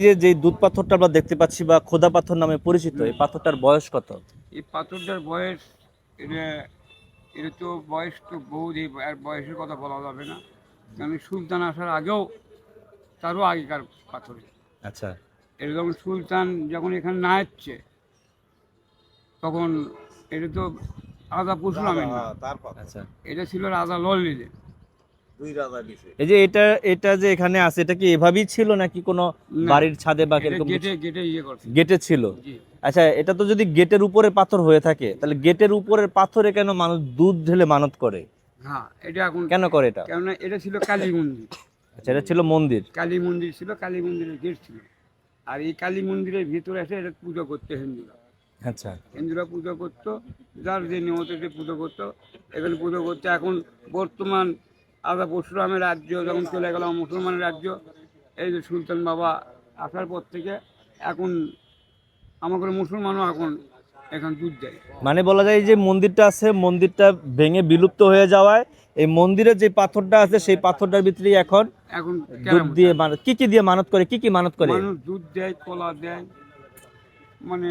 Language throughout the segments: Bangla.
যে যে দুধ পাথরটা আমরা দেখতে পাচ্ছি বা খোদা পাথর নামে পরিচিত এই পাথরটার বয়স কত? এই পাথরটার বয়স এটা এটা তো বয়স তো বহু এই আর বয়সের কথা বলা যাবে না। কারণ সুলতান আসার আগেও তারও আগেকার পাথর। আচ্ছা। এটা যখন সুলতান যখন এখানে না এসছে তখন এটা তো রাজা পরশুরামের না আচ্ছা। এটা ছিল রাজা ললিতের এই যে এটা এটা যে এখানে আছে এটা কি এভাবেই ছিল নাকি কোনো বাড়ির ছাদে বা এটা এরকম গেটে গেটে ইয়ে করছে। গেটে ছিল? আচ্ছা এটা তো যদি গেটের উপরে পাথর হয়ে থাকে তাহলে গেটের উপরের পাথরে কেন মানুষ দুধ ঢেলে মানত করে? হ্যাঁ এটা এখন কেন করে এটা? কেননা এটা ছিল কালী মন্দির। আচ্ছা এটা ছিল মন্দির। কালী মন্দির ছিল কালী মন্দিরের গেট ছিল। আর এই কালী মন্দিরের ভিতরে এসে এটা পুজো করতে হিন্দুরা। আচ্ছা। হিন্দুরা পুজো করতো যার যে নিয়মত যে পুজো করতো। এখানে পুজো করতে। এখন বর্তমান আদা পরশুরামের রাজ্য যখন চলে গেল মুসলমানের রাজ্য এই যে সুলতান বাবা আসার পর থেকে এখন আমাদের মুসলমানও এখন এখন দুধ দেয় মানে বলা যায় যে মন্দিরটা আছে মন্দিরটা ভেঙে বিলুপ্ত হয়ে যাওয়ায় এই মন্দিরে যে পাথরটা আছে সেই পাথরটার ভিতরেই এখন এখন দুধ দিয়ে কি কি দিয়ে মানত করে কি কি মানত করে? মানুষ দুধ দেয় কলা দেয় মানে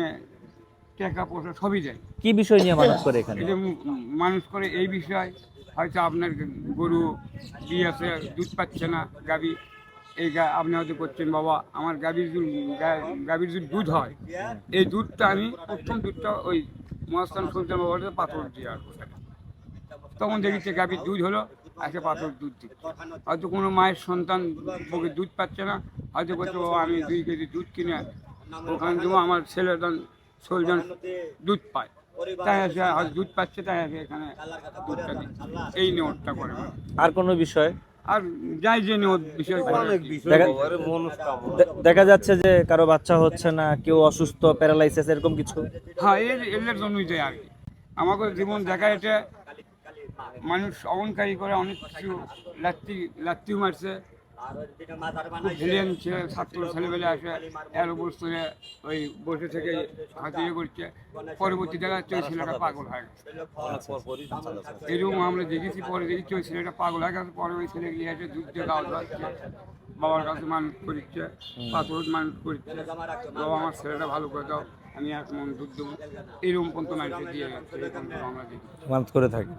টাকা পয়সা সবই দেয়। কি বিষয় নিয়ে মানত করে এখানে? মানুষ করে এই বিষয় হয়তো আপনার গরু বিয়ে আছে, দুধ পাচ্ছে না গাভী। এই গা আপনি হয়তো করছেন বাবা, আমার গাভীর গাভীর যদি দুধ হয়, এই দুধটা আমি প্রথম দুধটা ওই মহাস্থান সুলতান বাবার পাথর দিয়ে তখন দেখি যে গাভীর দুধ হলো একটা পাথর দুধ দিচ্ছে। হয়তো কোনো মায়ের সন্তান বুকে দুধ পাচ্ছে না, হয়তো বলছে, বাবা, আমি দুই কেজি দুধ কিনে ওখানে দেবো আমার ছেলেটা ষোলজন দুধ পায়। তাই হয়তো দুধ পাচ্ছে তাই এখানে। দুধটা দিচ্ছে এই নিয়মটা করে। আর কোনো বিষয়? আর যাই যে নিয়ম বিষয় আর। দেখা যাচ্ছে যে কারও বাচ্চা হচ্ছে না কেউ অসুস্থ প্যারালাইসিস এরকম কিছু? হ্যাঁ এর এদের জন্যই আর কি। আমাকে জীবন দেখা এটা মানুষ অহংকারী করে অনেক কিছু লাত্তি লাত্তিও মারছে। খুব ছেলে ছাত্র আসে এর উপর ওই বসে থেকে হাতে ইয়ে করছে পরবর্তী দেখা যাচ্ছে ওই ছেলেটা পাগল হয়ে এরকম আমরা দেখেছি, পরে দেখেছি ওই ছেলেটা পাগল হয়ে গেছে, পরে ওই ছেলে গিয়ে এসে দুধ দিয়ে গাও যাচ্ছে বাবার কাছে মানুষ করছে পাথর মানুষ করছে বাবা, আমার ছেলেটা ভালো করে দাও, আমি এক মন দুধ দেবো এরকম পর্যন্ত দিয়ে মানত করে থাকে।